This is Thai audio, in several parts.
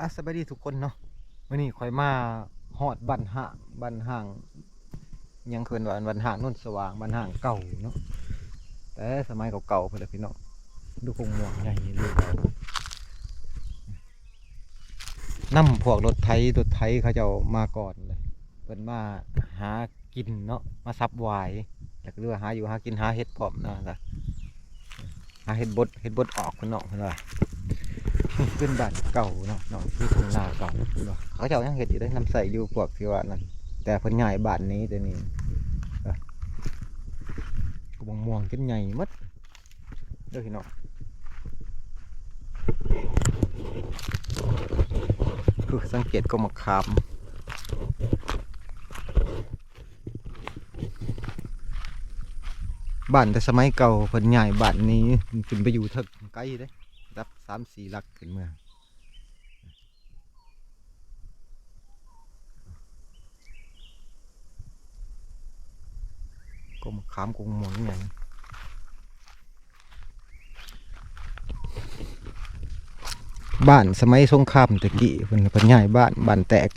อะสบายดีทุกคนเนาะวันนี้คอยมาฮอดบันห่างบันห่าง ยังเคินว่าบันห่างนุ่นสว่างบันห่างเก่าเนาะแต่สมัยเก่าๆเพื่อนพี่น้องดูคงม่วงใหญ่เลยนำพวกรถไถรถไถเขาจ้ามาก่อนเลยเพิ่นมาหากินเนาะมาซับวายแล้วก็เรือว่าหาอยู่หากินหาเห็ดพร้อมเนาะล่ะหาเห็ดบดเห็ดบดออกพี่น้องเพิ่นว่า เป็นบ้านเก่าเนาะเนาะที่ทุ่งนาเก่าเนาะเขาเจ้ายังเห็ดอยู่ได้นำใส่อยู่พวกที่ว่านั่นแต่เพิ่นใหญ่บ้านนี้แต่นี่เอ้อก็บ่งม่วงจนใหญ่หมดเด้อพี่น้องคือสังเกตก็มาขามบ้านแต่สมัยเก่าเพิ่นใหญ่บ้านนี้ขึ้นไปอยู่ทึกไกลเด้ รับสามสี่ลักขึ้นเมืองกลมขามกงหมองอย่างบ้านสมัยสงครามตะกี้เพิ่นเพิ่นย้ายบ้านบ้านแตก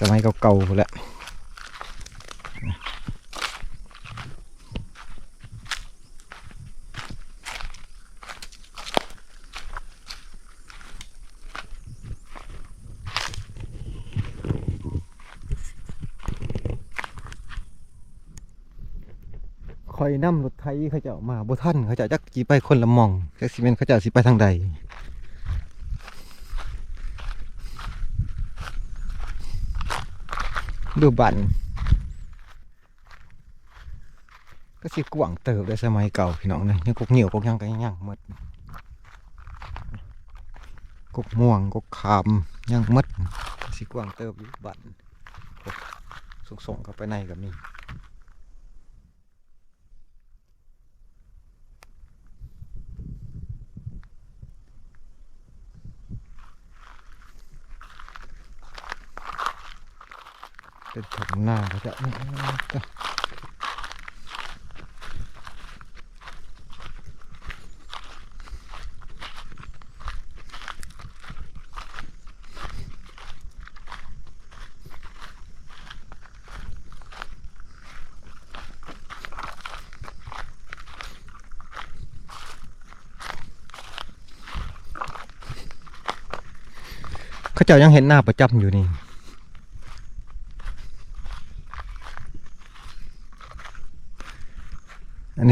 สมัยเก่าๆพู้นแหละ คอยนำรถไถเขาจ้ามาบ่ทันเขาจ้าจักสิไปคนละมองจักสิแม่นเขาจ้าสิไปทางใดดูบันก็สิกว้างเติบได้สมัยเก่าพี่น้องนะยังกกเหนียวกกหยังก็ยังหมดกกม่วงกกขามยังหมดก็สิกว้างเติบอยู่บันส่งส่งๆเข้าไปในก็มี เป็นถังหน้าเขาจะเขาเจ้ายังเห็นหน้าประจำอยู่นี่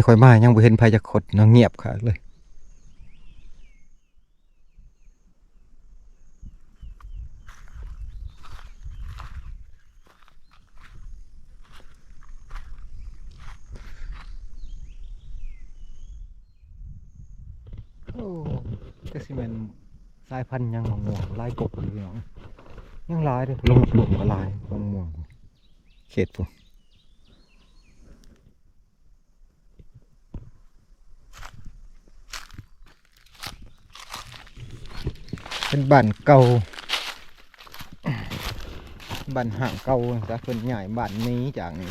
นนี้ค่อยมายังบ่เห็นภัยจะขดเนาะเงียบค่ะเลยโอ้จสิแม่นสายพันธุ์ยังมะม่วงลายกบอยู่น้องยังลายเด้อลงหลุมก็ลายมะม่วงเขตพุ่น เป็นบ้านเก่าบ้านห่างเก่าแต่เพิ่นใหญ่บ้านนี้จากนี้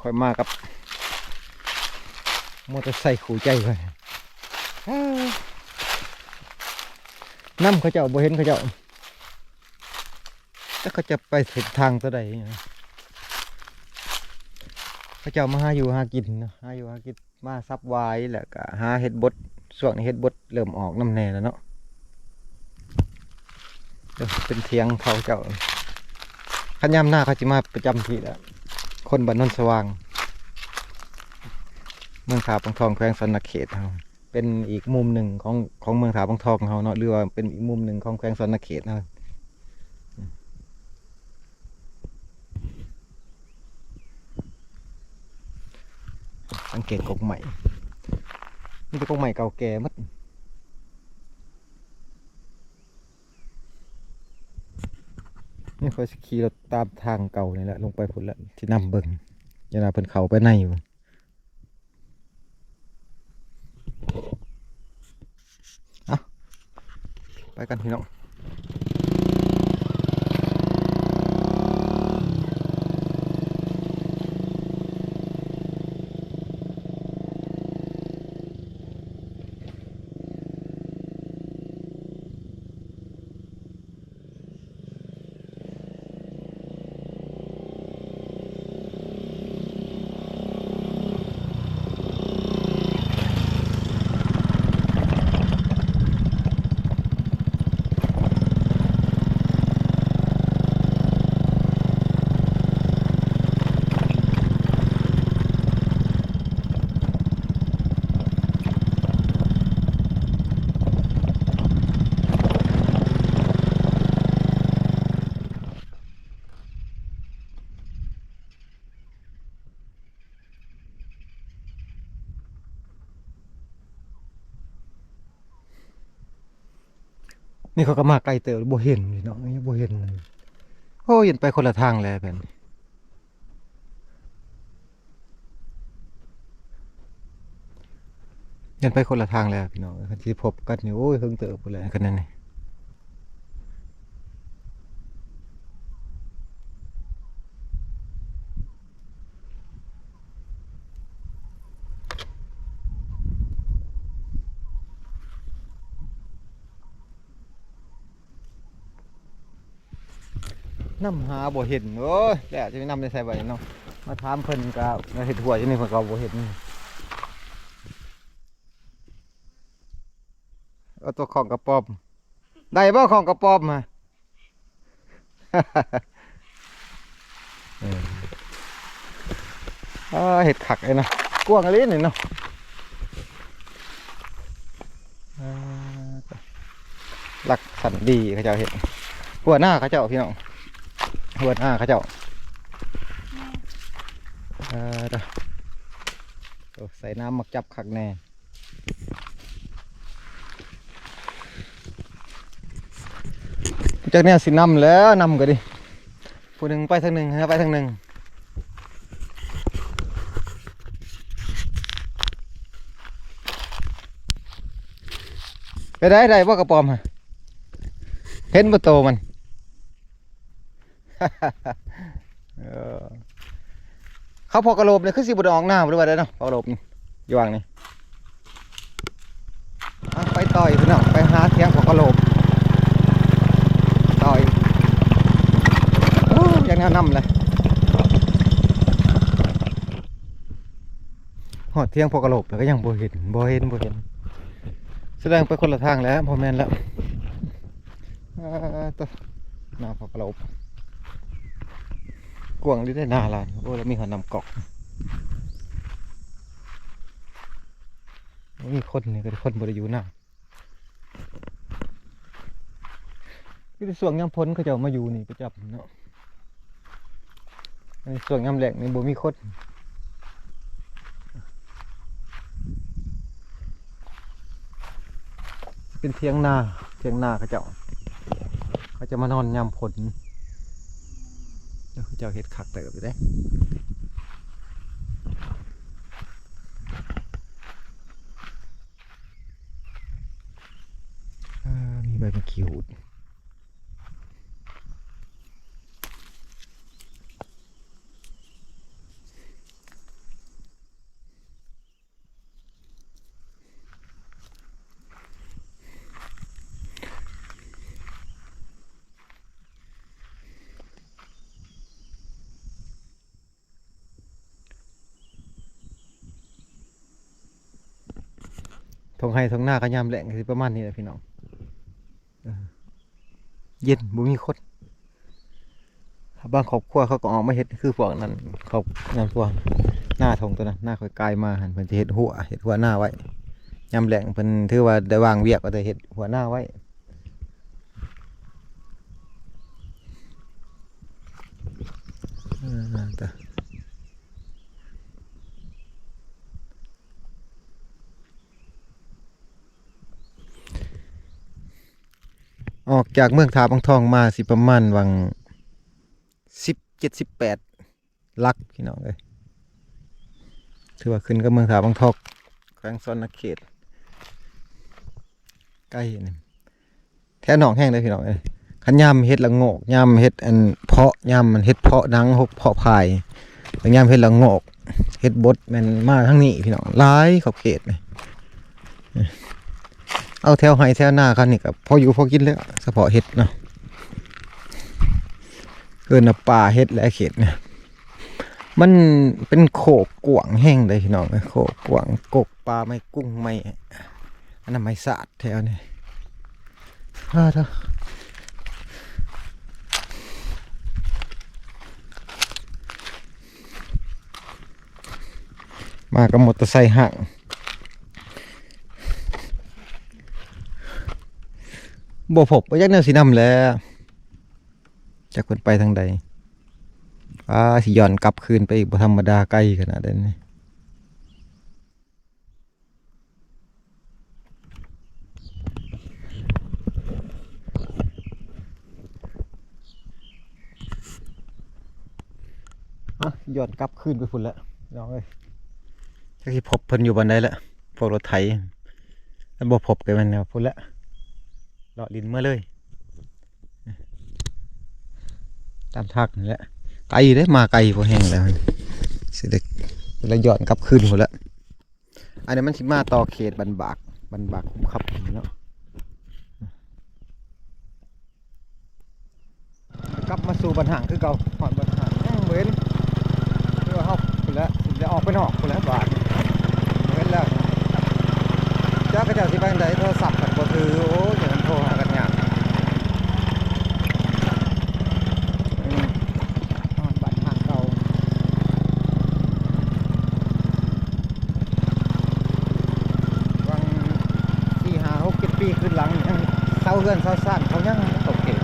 ค่อยมากับมอเตอร์ไซค์ขู่ใจเลยอ้าว น้ำเขาเจ้าบ่เห็นเขาเจ้าแต่เขาจะไปถึงทางตัวใดนะเขาเจ้ามาหาอยู่หากินนาะหาอยู่หากินมาซับไว้แหละก็หาเห็ดบดส่วนเห็ดบดเริ่มออกน้ำแน่แล้วเนาะเป็นเทียงเขาเจ้าขันยามหน้าเขาจะมาประจำที่แล้วคนบ้านนนสว่าง เมืองขาปังทองแขวงสันนเขตเฮา เป็นอีกมุมหนึ่งของของเมืองถาบางทองเขาเนาะหรือว่าเป็นอีกมุมหนึ่งของแขวงสวนเขตนะสังเกตกกใหม่นี่เป็นกกใหม่เก่าแก่มัดนี่เขาขี่รถตามทางเก่านี่แหละลงไปพุ่นละที่นำเบิ่งยานาเพิ่นเขาไปในอยู่ ไปกันพี่น้อง นี่เขาก็มาไกลเติบบ่เห็นพี่น้องยังบ่เห็นเลยโอ้ยเห็นไปคนละทางแล้วแบบนี้เห็นไปคนละทางแล้วพี่น้องที่พบกันนี่โอ้ยเพิ่งเติบไปเลยกันนั่นนี่ นำหาบ่เห็นโอ้ยแล้วจะไปนำได้ใส่ไว้เนาะมาถามเพิ่นก็มาเห็ดหัวอยู่นี่เพิ่นก็บ่เห็นเอาตัวของกระป๋อมได้บ่ของกระป๋อมมาเออเห็ดขักเลยเนะกวางอะไรนี่เนาะอ่าหลักสันดีเขาเจ้าเห็ดหัวหน้าเขาเจ้าพี่น้อง หัวหน้าเขาเจ้าเออเด้อใส่น้ำมักจับขักแน่จากเนี้ยสินำแล้วนำก็ดิผู้หนึ่งไปทางหนึ่งฮะไปทางหนึ่งไปได้ได้ว่ากระปอมฮะเห็นบ่โตมัน เขาพอกระโหลบเนี่ยคือสิบไดออกหน้าบ่หรือว่าได้เนาะพอกระโหลบนี่อยู่วางนี่ไปต่อยพี่น้องไปหาเทียงพอกระโหลบต่อยโอ้ยยังแนวนำเลยหอดเทียงพอกระโหลบแล้วก็ยังบ่เห็นบ่เห็นบ่เห็น แสดงไปคนละทางแล้วพอแมนแล้วอ่าตัวหน้าพอกระโหลบ กวางที่ได้นาลาน โอ้แล้วมีหัวนำเกาะมีคนนี่ก็คนบริยูหน้าที่ส่วงยำพ้นเขาจะมาอยู่นี่ประจับเนาะส่วงยำแหลกนี่บ่มีคนเป็นเทียงนาเทียงนาเขาเจ้าเขาจะมานอนยามผ ลแล้วเจ้าเห็ดขักเติบอยู่ได้มีใบมะขิวด ทงให้ทงหน้าก็ยามแหลงก็สิประมาณนี้แหละพี่น้องเย็นบ่มีคนบางครอบครัวเขาก็ออกมาเห็ดคือพวกนั้นเขานั่นพวกหน้าทงตัวนั้นหน้าค่อยกลายมาหันเพิ่นจะเห็ดหัวเห็ดหัวหน้าไว้ยามแหลงเพิ่นถือว่าได้วางเวียกก็จะเห็ดหัวหน้าไว้เออแต่ ออกจากเมืองทาบางทองมาสิประมาณวังสิบเจ็ดสิบแปดลักพี่น้องเลยถือว่าขึ้นกับเมืองทาบางทองแขวงซอนนาเขต ใกล้นี่แท่หนองแห้งเลยพี่น้องเลยขันยำเฮ็ดละโงกยำเฮ็ดอันเพาะยำมันเฮ็ดเพาะดังหกเพาะพายแล้วยำเฮ็ดละโงกเฮ็ดบดมันมาทั้งนี้พี่น้องหลายขอบเขตเลย เอาแถวไห้แถวหน้ากันนี่กับพออยู่พอกินแล้วเฉพาะเห็ดเนาะเกินน่ะป่าเห็ดและเขตเนี่ยมันเป็นโขกกวางแห้งเลยพี่น้องโขกกวางกกปลาไม่กุ้งไม่อันนั้นไม่สะอาดแถวนี้อ่าเถอะมากับมอเตอร์ไซค์ห่าง บ่พบไปาจักแนวสีน้ำแล้วจักเนไปทางใดอ่าสิย่อนกลับคืนไปอีกบ่ธรรมดาใกล้ขนาดนี้นนี่อนกลับคืนไปพุ่นแล้วน้องเอ้ยจักสิพบเพิ่นอยู่บันไดแล้วพวกรถไถอันบ่พบกันแม่นแล้วพุ่นละ เลาะลินเมื่อเลย ตามทักนี่แหละ ไกลเด้มาไกลพอแห้งแล้วสิเด็กแล้วย้อนกลับคืนพุ่นละอันนี้มันสิมาต่อเขตบันบากบันบากคุ้มขับนี่เนาะกลับมาสู่บันหางคือเก่าหอดบันหางยังเว้นเพื่อเขาไปแล้วจะออกไปนอกไปแล้วบาทเว้นแล้วเจ้าก็จ้าสิไปไหนโทรศัพท์กันบ่ถือโอ้ยอย่างนั้นโทรหากันยากอืมหอดบันหางเก่าวังสี่ห้าหกเจ็ดปีขึ้นหลังยังเศร้าเพื่อนเศร้าซ่านเขายังตกเกต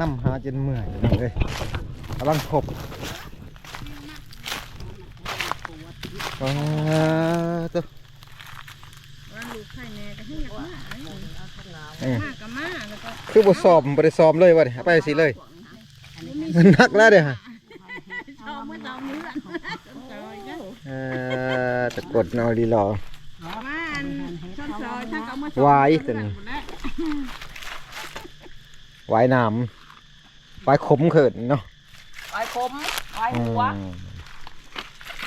นำหาจนเมื่อยนี่เลยกำลังพบว้าตัวว่าลูกไข่แน่ก็ให้อยากมาอันนี้เอ้ยมาก็มาแล้วก็คือบทสอบบ่ได้สอบเลยวะดิเอาไปสิเลยมันนักแล้วเด้ฮะชอบเมื่อตอนมื้ออันซอยก็เอ่อตะกดเนอดีรอมาอันช่อนซอยช่างก็เอามาหวายตัวนี้ไว้น้ำไว้ขมเขินเนาะไอ้ผมไอ้หัวอืม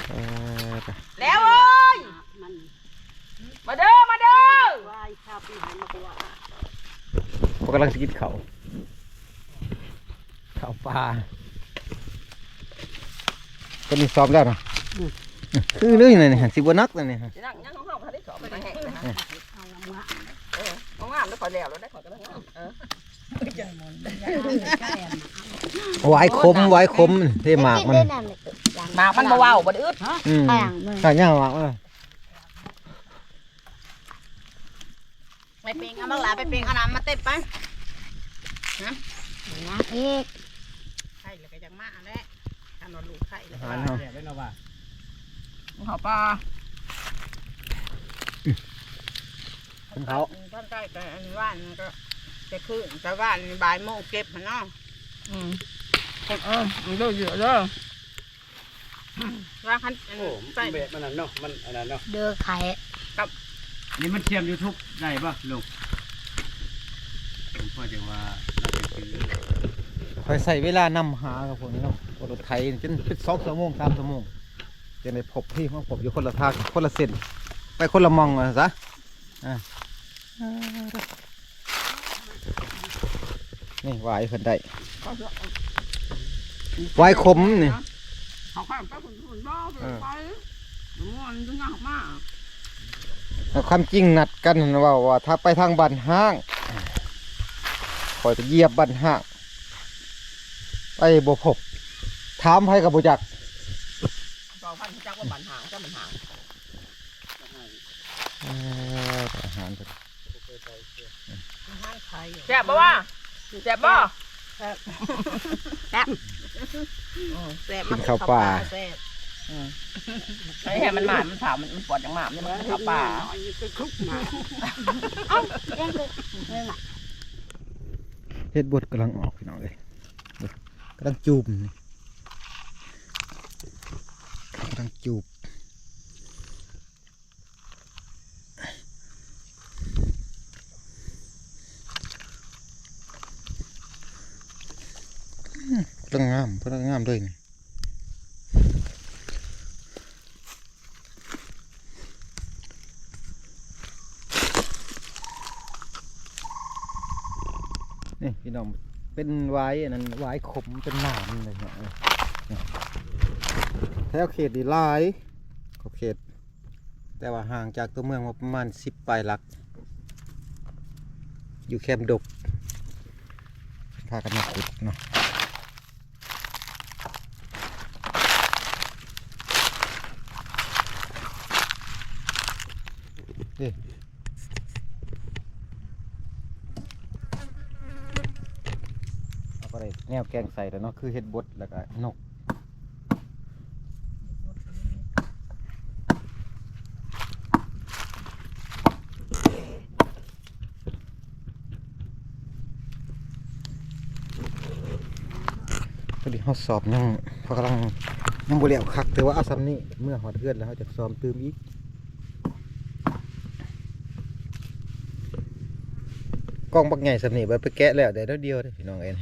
เอ่อแล้วเอ้ยมาเด้อมาเด้อพวกกำลังสิกินเขาวข้าวปลาก็มีซ้อมแล้วเนาะคือเรื่องอะไรเนี่ยสิบนักเลยเนี่ยจะนั่งยังของเขาเขาได้สอบไปแห้งนะฮะเออเอางามแล้วขอแล้วแล้วได้ขอกระทั่งงามเออ ไว้คมไว้คมเท่หมากมันหมากมันเบาๆบ่ได้อึดอืมใช่ย่างหมากมันไปเปงเอาบังหลาไปเปงเอาน้ำมาเต็มไปนะอีกไข่แล้วก็ยังมาแล้วถ้านอนลูกไข่แล้วอาหารเนาะเขาปลาเป็นเขาท่านใกล้แต่อันว่านมันก็ จะขึ้นแต่ว่านบ่ายโมงเก็บมันเนาะอืมเออมันเด้อเยอะเด้อว่าคันอันโอ้ใส่มันเบ็ดมันนั่นเนาะมันอันนั้นเนาะเดือไข่นี่มันเทียมยูทูบได้ป่ะลูกผมพอจะว่าน่าจะคือคอยใส่เวลานำหากับพวกนี้เนาะรถไถจนเป็นสองชั่วโมงสามชั่วโมงจะได้พบที่มาพบอยู่คนละทางคนละเส้นไปคนละหมองอะซะอะ นี่ไว้เพิ่นได้ไว้คมนี่เขาข้ามไปคนคนบ้าไปไปมันจะงามมากแล้วความจริงนัดกันว่าว่าถ้าไปทางบ้านห้างคอยจะเหยียบบ้านห้างไปบ่พบถามให้กับบ่จักสองพันจักว่าบันหางก็บันหางเอ่ออาหารเพิ่นห้างไข่ แซ่บบ่ว่าแซ่บบ่แซ่บกินข้าวปลา แซ่บไอ้แห่มันหมามันถามมันมันปวดอย่างหมาเนี่ยมันเขาปลายังคือเรื่องอะเฮ็ดบดกำลังออกพี่น้องเลยเบิ่งกำลังจูบนี่กำลังจูบอืม กำลังงามกำลังงามเลยนี่นี่พี่น้องเป็นไว้อันนั้นไว้ขมเป็นหนามเลยเนี่ยนี่แถวเขตดีลายขอบเขต แต่ว่าห่างจากตัวเมืองประมาณสิบปลายหลัก อยู่แคมดบพากันมาขุดเนาะนี่เอาไป ได้ แนวแกงใส่แล้วเนาะคือเฮ็ดบดแล้วก็นกพอดีเขาสอบยังเขากำลังยังบ่แล้วคักแต่ว่าอาซ้ำนี้เมื่อหอดเพื่อนแล้วเขาจะซ้อมเติมอีกกล้องบักใหญ่สำนีไว้ไปแกะแล้วเดี๋ยวเดียวเด้อพี่น้องเอ็น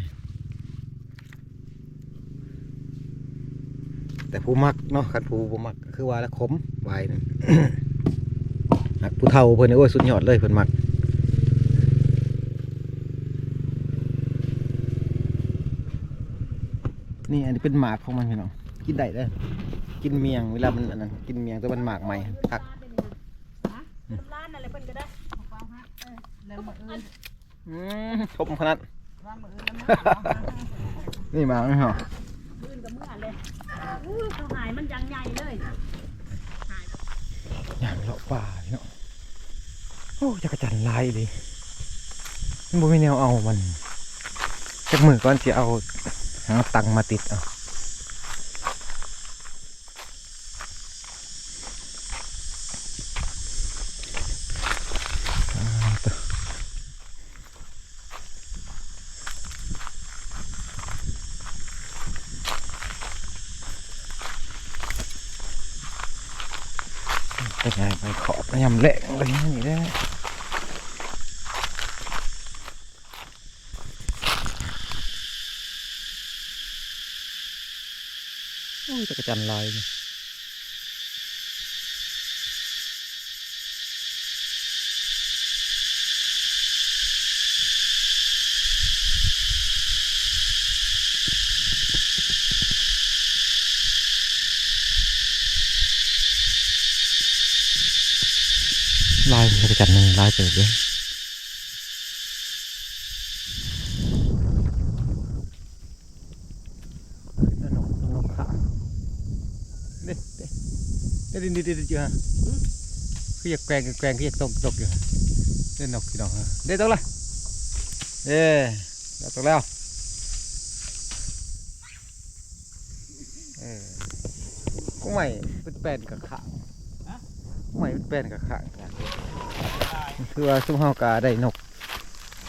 แต่ผู้มักเนาะคันผู้บ่มักก็คือว่าละขมวายนั่นมักผู้เฒ่าเพิ่นนี่โอ้ยสุดยอดเลยเพิ่นมักนี่อันนี้เป็นหมากของมันพี่น้องกินได้เด้อกินเมียงเวลามันอันนั้นกินเมียงแต่มันหมากใหม่พักร้านอะไรเพิ่นก็ได้แล้วมืออื่นอืมชมขนาดว่ามืออื่นแล้วมือนี่หมากไหมเหรอ อื่นกับเมื่อเลย อู้เขาหายมันยังใหญ่เลยอย่างเลาะป่าพี่เนาะโอ้จักระจันทร์ลายดิมันบ่มีแนวเอามันจักมือก่อนสิเอาหาตังมาติดเอาอ่าตัวเป็นไงไปขอบยำเละอะไรอย่างนี้ได้โอ้ยจั กรจันลายนี่ลายกรจันทร์นี่ลายเติบเลยนกนกขาเด็ดเด็ดเด็ดเด็ดเด็ดเด็ดอยู่ฮะคืออยากแกล้งแกล้งคืออยากตกตกอยู่ฮะเด็ดนกพี่น้องฮะเด็ดตกละเอ้เด็ดตกแล้วเออกุ้งใหม่เป็นแป้นกับขางกุ้งใหม่เป็นแป้นกับขางกันคือว่าซุ้มเฮากาได้นก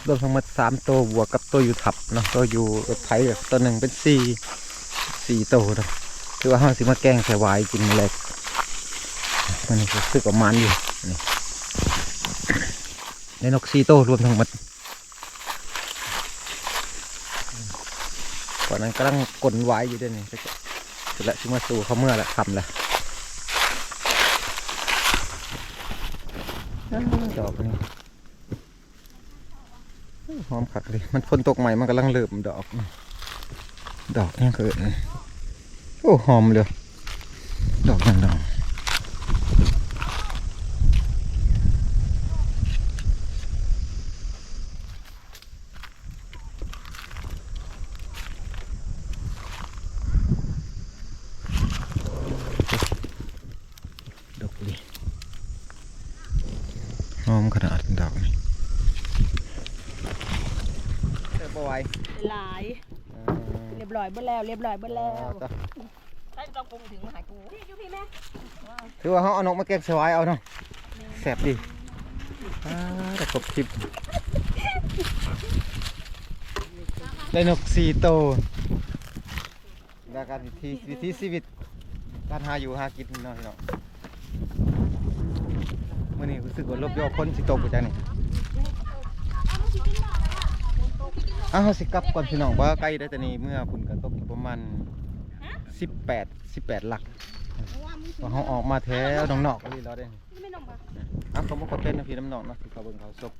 รวมทั้งหมดสามตัวบวกกับตัวอยู่ทับเนาะตัวอยู่รถไถเนี่ยตัวหนึ่งเป็นสี่สี่ตัวเนาะคือว่าเฮาสิมาแกงใส่หวายกินเลย มันนี่รู้สึกว่ามันอยู่นี่ในนกซีโตรวมทั้งหมดก่อนนั้นกำลังกลนหวายอยู่ด้วยนี่เสร็จแล้วชิมาสูเขาเมื่อละคำละดอกนี่หอมขักเลยมันฝนตกใหม่มันกำลังเริ่มดอกดอกนี่คือโอ้หอมเลยดอกนังดอกดอกดีหอมขนาดดอกนี่เจอบ่ไหว หลาย เรียบร้อยเบิ่แล้วเรียบร้อยเบิ่แล้วต่อใช่ต้องปรุงถึงมาหายกูพี่อยู่พี่แม่ถือว่าเขาเอานกมาแกงสวายเอาเนาะแสบดีอ่าแต่กบคลิปได้นกสี่ตัวแล้วการวิธีวิธีชีวิตการหาอยู่หากินเนาะพี่น้องมื่อนี้รู้สึกว่าลบยอคนสิตกไปจังนี่ อ้าวสิกลับก่อนพี่น้องว่าใกล้ได้แต่นี้เมื่อฝุ่นกระตกอยู่ประมาณ18 18หลักว่าเขาออกมาแถวน้องนอกก็รีรอได้ไม่นมปะอะเขาบอกเขาเต้นนะพี่น้ำนองนะที่เขาเบิ่งเขาซบ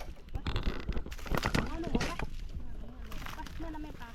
เมื่อน้ำไม่ปลา